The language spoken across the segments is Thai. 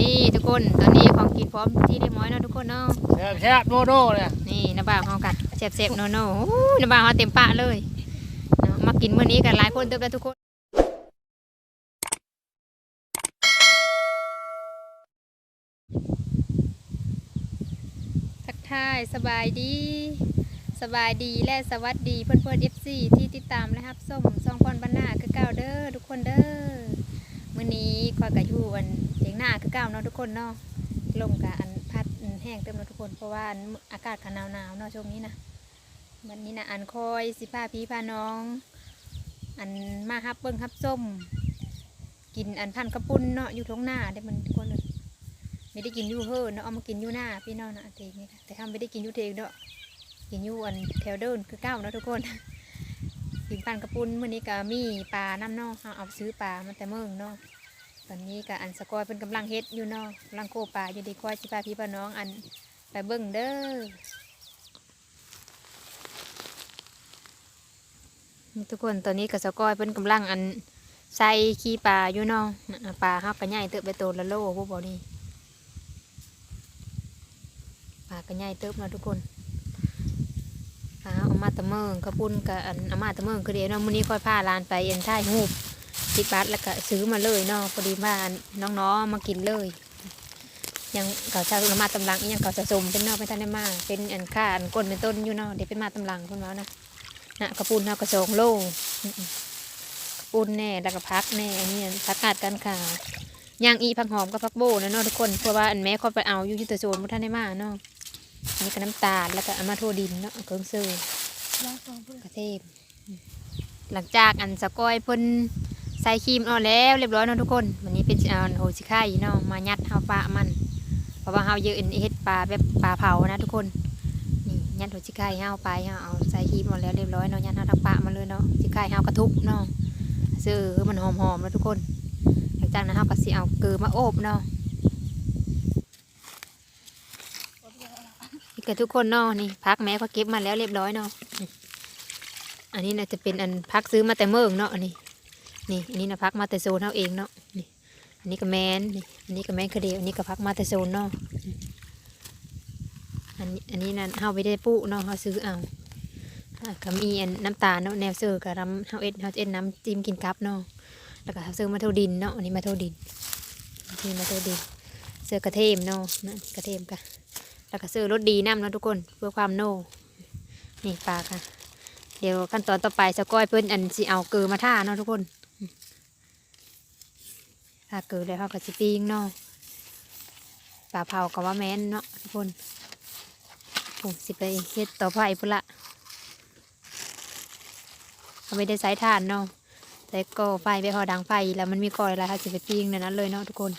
นี่ทุกคนตอนนี้ของกินพร้อมที่เรียบร้อยเนาะทุกคนเนาะแซ่บแซ่บโนโนเนี่ยนี่น้ำบ่าวเฮากันเจ็บๆโนโน่โอ้ยน้ำบ่าวเฮาเต็มปากเลยเนาะมากินมื้อนี้กันหลายคนเติบแล้วทุกคนทักทายสบายดีสบายดีและสวัสดีเพื่อนเพื่อนๆ FC ที่ติดตามและรับส้มซองพรบรรณาคือเก่าเด้อทุกคนเด้อมื้อนี้คอยกับอยู่อันเสียง หน้าคือเก่าเนาะทุกคนเนาะลมกับอันพัดแห้งเต็มเนาะทุกคนเพราะว่าอากาศขนาวหนาวๆเนาะช่วงนี้นะวันนี้นะอันคอยสิพาพี่พาน้อง อันมาฮับเบิ้งฮับส้ม กินอันพันกระปุ้นเนาะอยู่ท้องหน้าได้มันทุกคนเลยไม่ได้กินยู่เฮ้อเนาะเอามากินยู่หน้าพี่น้องนะอันเทนี่ค่ะแต่ทำไม่ได้กินยู่เทงเนาะกินยู่อันแถวเดินคือเก้าเนาะทุกคนกินปันกระปุนมื้อนี้ก็มีปลาน้ำเนาะเอาเอาซื้อปลามาแต่เมืองเนาะ ตอนนี้ก็อันสกอยเป็นกำลังเฮ็ดอยู่เนาะกำลังโคปลาอยู่ดีคอยสิพาพี่พาน้องอันไปเบิ่งเด้อทุกคนตอนนี้ก็สกอยเป็นกำลังอันใส่ขี้ปลาอยู่เนาะปลาเฮาก็ใหญ่เติบไปโตละโลพวกบ่นี่ปลาก็ใหญ่เติบนะทุกคนอาเอามาตะเมิงกระปุ้นกับอันเอามาตะเมิงคือเดียวเนาะมื้อนี้ค่อยพาลานไปเอ็นท่ายหูบ ติดบัตรแล้วก็ซื้อมาเลยเนาะพอดีว่าน้องๆมากินเลยยังเก่าชาเอามาตำลังยังเก่าสะสมเป็นนาะเป็นท่านได้มาเป็นอันค่าอันก้นเป็นต้นอยู่เนาะเดี๋ยวเป็นมาตำลังคุณว่านะนะกระปุนเนาะกระสองโลกระปุนแน่แล้วก็พักแน่อันนี้พักกาดกันค่ะย่างอีผักหอมกับผักโบนะเนาะทุกคนเพราะว่าอันแม่เขาไปเอาอยู่ที่ตะโซนพท่านได้มาเนาะนี่ก็น้ำตาลแล้วก็เอามาโทดินเนาะเครื่องซื้อกระเทมหลังจากอันสะก้อยพ่น ใส่ครีมเอาแล้วเรียบร้อยเนาะทุกคนวันนี้เป็นเอาโหชิไข่เนาะมายัดเฮาปลามัน เพราะว่าเฮาเยอะเฮ็ดปลาแบบปลาเผานะทุกคนนี่ยัดโหชิไข่เฮาไปเฮาเอาใส่ครีมเอาแล้วเรียบร้อยเนาะยัดเฮาทั้งปลามาเลยเนาะชิไข่เฮากระทุบเนาะซื้อมันหอมๆแล้วทุกคนหลังจากนั้นเฮาก็สิเอาเกลือมาโอบเนาะนี่กับทุกคนเนาะนี่พักแม่ก็เก็บมาแล้วเรียบร้อยเนาะนี่อันนี้น่าจะเป็นอันพักซื้อมาแต่เมืองเนาะอันนี้ นี่อันนี้นะพักมาแต่โซนเท่าเองเนาะนี่อันนี้ก็แมนนี่อันนี้ก็แมนคดีอันนี้ก็พักมาแต่โซนเนาะอันนี้อันนี้นั่นเฮาไม่ได้ปุเนาะเฮาซื้อเอาก็มีอันน้ำตาลเนาะแนวเซื้อกับน้ำเฮาเอ็ดเฮาเอ็ดน้ำจิ้มกินกับเนาะแล้วก็เฮาซื้อมาเท่าดินเนาะอันนี้มาเท่าดินนี่มาเท่าดินเสือกระเทียมเนาะนั่นกระเทียมกะแล้วก็ซื้อรถดีน้ำเนาะทุกคนเพื่อความโน่นี่ปลาค่ะเดี๋ยวขั้นตอนต่อไปสก้อยเพิ่นอันสิเอาเกลือมาท่าเนาะทุกคน ถ้าเกลือแล้วเขาก็สิปิ้งเนาะปลาเผาก็ว่าแม่นเนาะทุกคนโอ้สิไปเฮ็ดต่อไปพุ่นละเขาไม่ได้ใช้ถ่านเนาะแต่ก็ไฟไปพอดังไฟแล้วมันมีกอยอะไรคะสิไปปิ้งในนั้นเลยเนาะทุกคน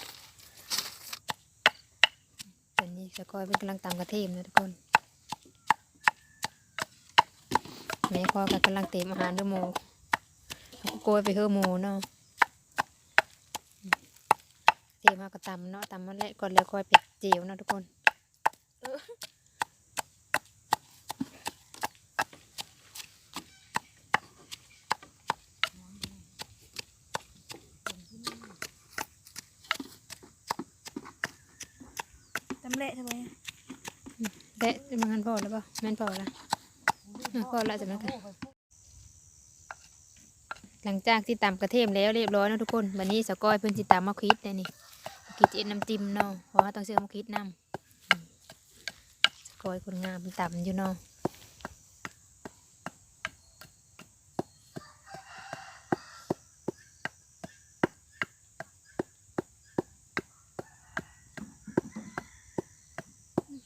ตอนนี้สกอยเป็นกำลังตำกระเทียมนะทุกคนแม่พ่อก็กำลังเตรียมอาหารด้วยหมูเอาโกยไปเฮือหมูเนาะ เตรียมมากระตำเนาะตำมันแหละก่อนแล้วค่อยไปเจียวเนาะทุกคนตำเละทำไมเดะมันกันพอแล้วเปล่าแม่นพอละเออพอละจำนั้นค่ะหลังจากที่ตำกระเทียมแล้วเรียบร้อยเนาะทุกคน วันนี้สกอยเพิ่นสิตำมะคิดเลยนี่ มะคิดเอ็นน้ำจิ้มเนาะเพราะว่าต้องซื้อมะคิดน้ำอืมสกอยคนงามเป็นตำอยู่เนาะ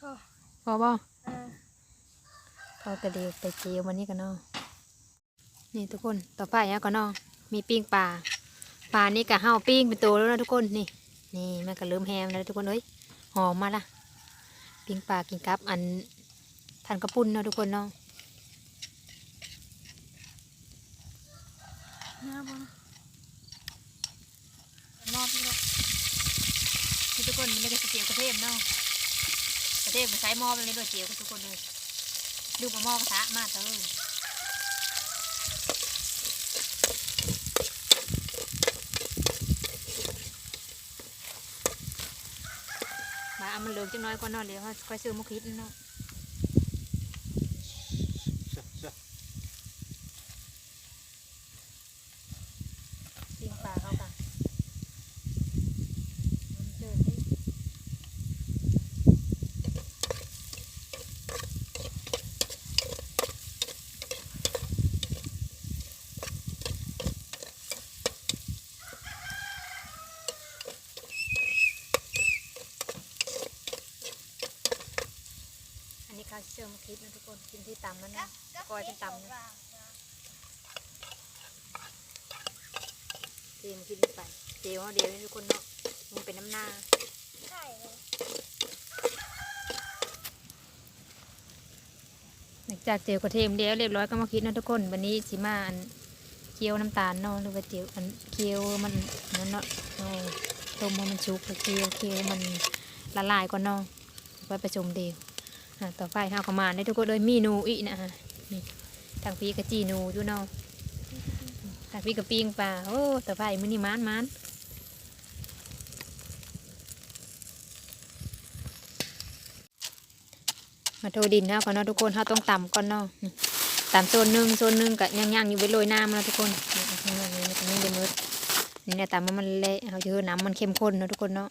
ก็พอบ่เออพอกระเดียวไปเจียววันนี้กันเนาะนี่ทุกคนต่อไปอะก็เนาะมีปิ้งปลาปลานี่กะเฮาปิ้งเป็นตัวแล้วนะทุกคนนี่ นี่มันก็เริ่มแฮมแล้วทุกคนเอ้ยหอมมาละปิ้งปลากินกับอันทานกระปุ้นเนาะทุกคนเนาะน้าบ้างรอบทุกคนมันก็จะเจียวกระเทียมเนาะกระเทียมมันใช้หม้อแบบนี้ด้วยเจียวกันทุกคนเลยดูมาหม้อกระทะมากเถอะ เอามันเหลืองจังน้อยก่อนเนาะเดี๋ยวค่อยซื้อมุกคิดเนาะ เชื่อเชื่อ ปิ้งปลาเข้ากันมันเจอที่ อันนี้ ข้าวเชื่อมคิดนะทุกคนกินที่ตำมันนะกอยเป็นตำนะเตรียมคิดลงไปเดี๋ยวเดี๋ยวให้ทุกคนเนาะมันเป็นน้ำหน้าใช่เลยหลังจากเจียวกระเทียมเดียวเรียบร้อยก็มาคิดนะทุกคน วันนี้สิมาอันเคี่ยวน้ำตาลเนาะหรือว่าเจียวอันเคี่ยวมันนั่นเนาะเอาต้มให้มันชุกแล้วเคี่ยวเคี่ยวมันละลายก่อนเนาะไว้ประชุมเดียวอะ ต่อไปห้าวขามานได้ทุกคนเลยมีนูอีกนะฮะนี่ทางพีกะจีนูอยู่เนาะทางพีกะปิงปลาโอ้ต่อไปมือนี้มานมานมาโทดินนะก่อนเนาะทุกคนเขาต้องต่ำก่อนเนาะอืมต่ำโซนหนึ่งโซนหนึ่งกับย่างๆอยู่ไปโรยน้ำนะทุกคนนี่นอกนี่ตรงนี้เดมืดนี่เนี่ยต่ำมันเละเอาเยอะน้ำมันเข้มข้นนะทุกคนเนาะ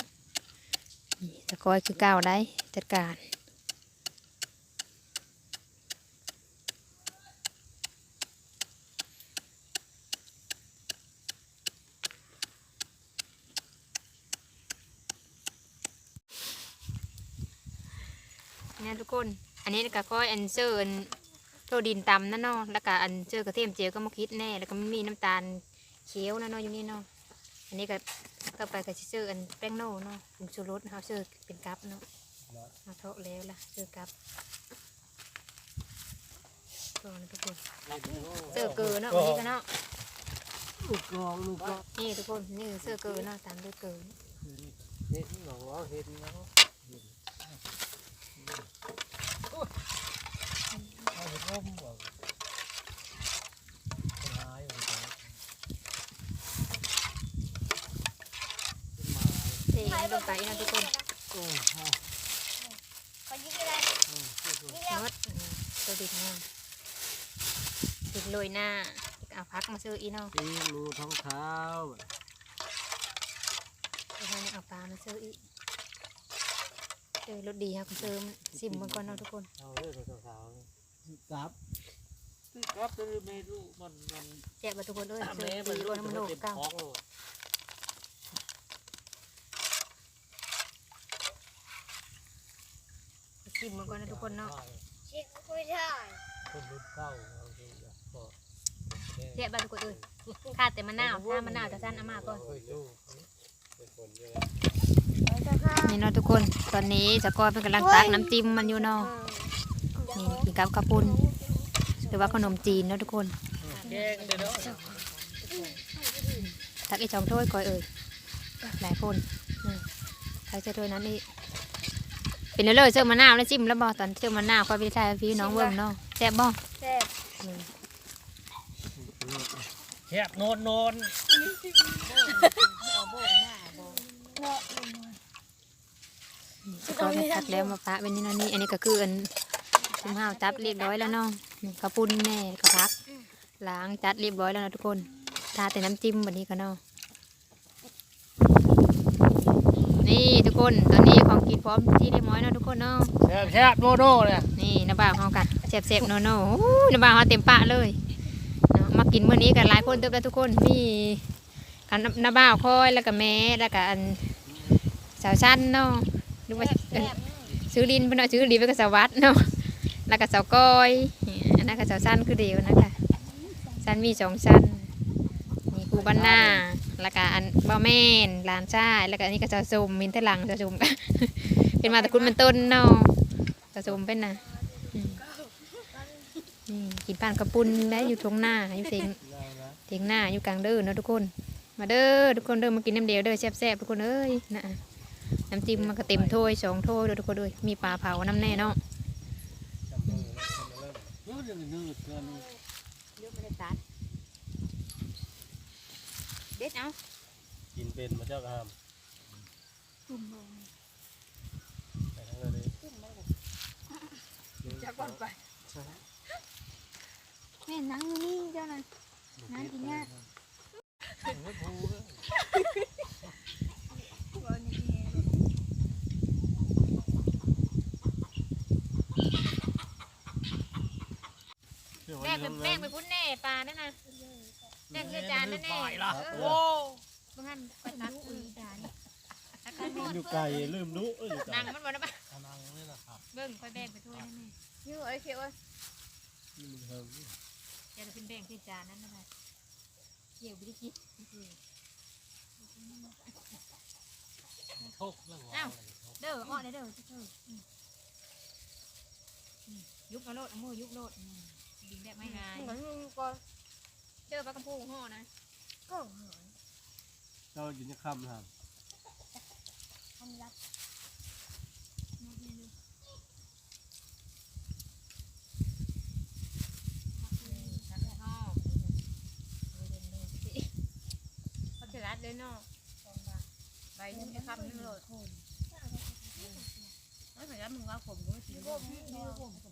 ตะกอยคือก้าวได้จัดการเทุกคน อันนี้ก็ก้อยอันเซอร์อันโทดินตำนั่นเนาะแล้วก็อันเจอร์กระเทียมเจียวก็มาคิดแน่ แล้วก็มีน้ำตาลเขียวนะเนาะอยู่นี่เนาะ อันนี้ก็ก็ไปกับเซอร์อันแป้งโน่เนาะผงชูรสเขาเซอร์เป็นกัปเนาะเอาเทาะแล้วล่ะเจอกับก่อนทุกคนเสื้อเกลือเนาะวันนี้กันเนาะลูกกองลูกกองนี่ทุกคนนี่เสื้อเกลือเนาะตามด้วยเกลือเห็นหรอเห็นเนาะเห็นเอาไปร่ มบอกหายไปแล้วเทลงไปนะทุกคนโอ้ฮะขอยิงก็ได้อืมนดอืมตัวดิบเนาะดิบโรยหน้าเอาพักมาซื้ออีเนาะตีรูท้องเท้าแล้วก็เอาปลามาซื้ออีเจอรสดีครับก็ซื้อมันซิมมันก่อนเนาะทุกคน เอาเรื่องท้องเท้า ครับครับจะไม่รู้มันมันแจกมาทุกคนด้วยซื้อแม่ปีมันโลน้ำมันโลเต็มเก้าท้องซิมมันก่อนนะทุกคนเนาะเช็คไม่ได้คนรุ่นเก้าเอาไปก็แจกมาทุกคนเลยข้าแต่มะนาวถ้ามะนาวจะสั้นเอามาก่อนเคยดูเป็นคนเยอะเราจะฆ่านี่เนาะทุกคน ตอนนี้สะกอยเป็นกำลังตักน้ำจิ้มมันอยู่เนาะ นี่กินกับกระปุนหรือว่าขนมจีนเนาะทุกคนตักอีกสองถ้วยก่อยเอ่ยหลายคนอืมตักจะถ้วยนั้นอีกเป็นเลยเสื้อมะนาวแล้วจิ้มแล้วบ่ตอนเสื้อมะนาวค่อยไปใส่พี่น้องเบิ่งเนาะแซ่บบ่แซ่บอืมแคบโนนโนนเนาะสะกอยก็ตักแล้วมาปะเป็นนี่นนี่อันนี้ก็คืออัน ชิมห้าวจับเรียบร้อยแล้วเนาะนี่กระปุนแน่กระพักล้างจัดเรียบร้อยแล้วนะทุกคนทาแต่น้ำจิ้มวันนี้ก็เนาะนี่ทุกคนตอนนี้ของกินพร้อมที่เรียบร้อยแล้วทุกคนเนาะแคบแคบโนโนเนี่ยนี่น้าบ่าวเขากัดเสบๆโนโน่โอ้ยน้าบ่าวเขาเต็มปะเลยเนาะมากินมื้อนี้กันหลายคนเติบแล้วทุกคนมีกันน้าบ่าวคอยแล้วก็แม่แล้วก็อันสาวชั้นเนาะหรือว่าเอิ้นซื้อลินเพิ่นเอาซื้อลินไปกับสาววัดเนาะ แล้วก็สาก้อยนี่อันนั้นก็สาวชั้นคือเดียวนะคะชั้นมีสองชั้นนี่ครูบ้านหน้าแล้วก็อันบ่าแม่นลานชายแล้วก็อันนี้ก็สาวสมมินเทหลังสาวสมเป็นมาแตะคุณมันต้นเนาะสาวสมเป็นนะอืมกินปานกระปุนได้อยู่ทงหน้าอยู่เถียงเถียงหน้าอยู่กลางเด้อเนาะทุกคน มาเด้อทุกคนเด้อมากินน้ำเดียวเด้อแซ่บๆทุกคนเอ้ยนะน้ำจิ้มมันก็เต็มถ้วยสองถ้วยเด้อทุกคนเอ้ยมีปลาเผาน้ำแน่เนาะ ดเพื่นเลือกไม่นด้ตัดเด็ดเอากินเป็นมาเจ้ากระหามตุ่มลงไปทั้งเลยตุ่มเลยจะก่อนไปแม่นั่งนี่เจ้านั่นนั่งกินเนี่ย แม่งไปแม่งไปพุ่นแน่ปลานั่นน่ะแม่งคือจานนั่นแน่โอ้บางท่านไปตัดอือจานแล้วก็อยู่ไกลลืมรู้เอ้ยอยู่ไกลนั่งมันบ่ได้ปะนังนี่แหละครับเบิ่งค่อยแบ่งไปถ้วยนั่นแน่อยู่ไอ้เขียวนี่มันเฮิงเดี๋ยวเราเป็นแบ่งคือจานนั่นน่ะเกี่ยวบ่ได้กินทุกเรื่องว่าเด้ออ้อเด้อเด้อเด้ออืมอืมยุบเอาโลดเอามือยุบโลด อืมดึงได้ไม่ง่ายเหมือนมึงก่อนเจอปลากระพูห่อนะก็เหมือนเจ้ากินจะคำททำรักเขาจะรัดเลยเนาะใบหนึงจะคำหนึงเลยไม่เหมือนกันมึงว่าผมก็ไม่กินผมผมผมบ่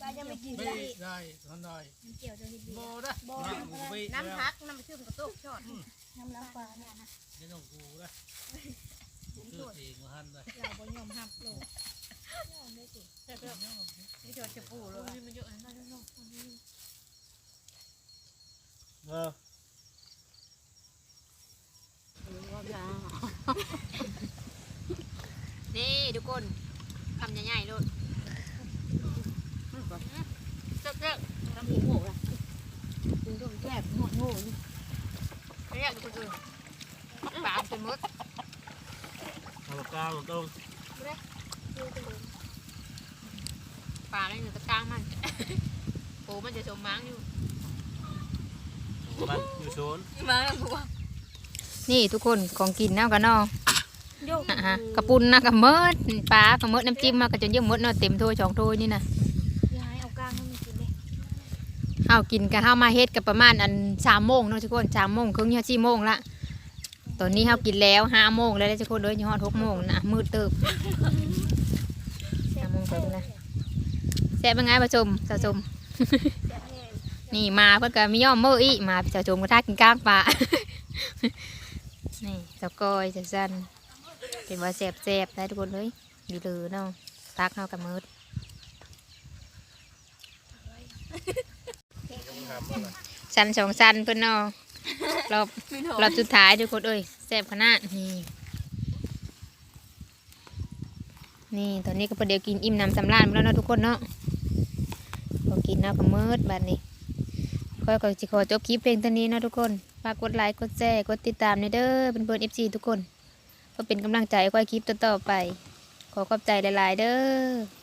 ปลาจะไม่กินำได้ได้ทันได้มันเกี่ยวจะนิดเดีโบยวนะน้ำน้ำพักน้ำมันชื่อมันกระตุกชอดน้ำล้างปลาเนี่ยนะไม่ต้องกูนะชื่อเองมาหันเลยเราบ่ยอมหับโลกเจ้าเจ้านี่ชอดจะปูเลยมันเยอะนะเออนี่ทุกคนคำใหญ่ๆเลย เจ้าเจ้าน้ำหูโหละดูดูแย่หัวโง่เรียกทุกคนปลาจนมดเอากลางตรงปลาอะไรอยู่ตะกลางมันโอ้มันจะสมมังอยู่มันอยู่โซนมาแล้วกนี่ทุกคนของกินเนาะกันนาะโยกอะฮะกระปุนนะกระเมิดปลากระเมิดน้ำจิ้มมากระจนเยอะหมดเนาะเต็มถ้วยสองถ้วยนี่นะ ยายเอากลางให้มันกินเลย ข้าวกินกับข้าวมาเฮ็ดกับประมาณอันสามโมงเนาะทุกคนสามโมงครึ่งเนี่ยสี่โมงละตอนนี้ข้าวกินแล้วห้าโมงแล้วทุกคนเลยยี่ห้อหกโมงนะมืดเติบห้าโมงไปนะแซ่บเป็นไงประชมสะสมจะให้นี่มาเพื่อนก็มีย่อมเมื่ออีมาสะสมกระทากินก้างปลานี่สะกอยจะสั้นเป็นว่าแซ่บแซ่บได้ทุกคนเลยอยู่เลยเนาะตักเข้ากับมืด สันสองสันเพื่อนเนาะรอบรอบสุดท้ายทุกคนเอ้ยแซ่บขนาดนี่นี่ตอนนี้ก็ประเดี๋ยวกินอิ่มน้ำสำราญไปแล้วเนาะทุกคนเนาะพอกินแล้วก็มืดบัดนี้ก็ก็จะขอจบคลิปเพลงตัวนี้เนาะทุกคนฝากกดไลค์กดแชร์กดติดตามในเด้อเป็นเพื่อนเอฟซีทุกคน ก็เป็นกำลังใจให้ค่อยคลิปต่อๆไป ขอขอบใจหลายๆเด้อ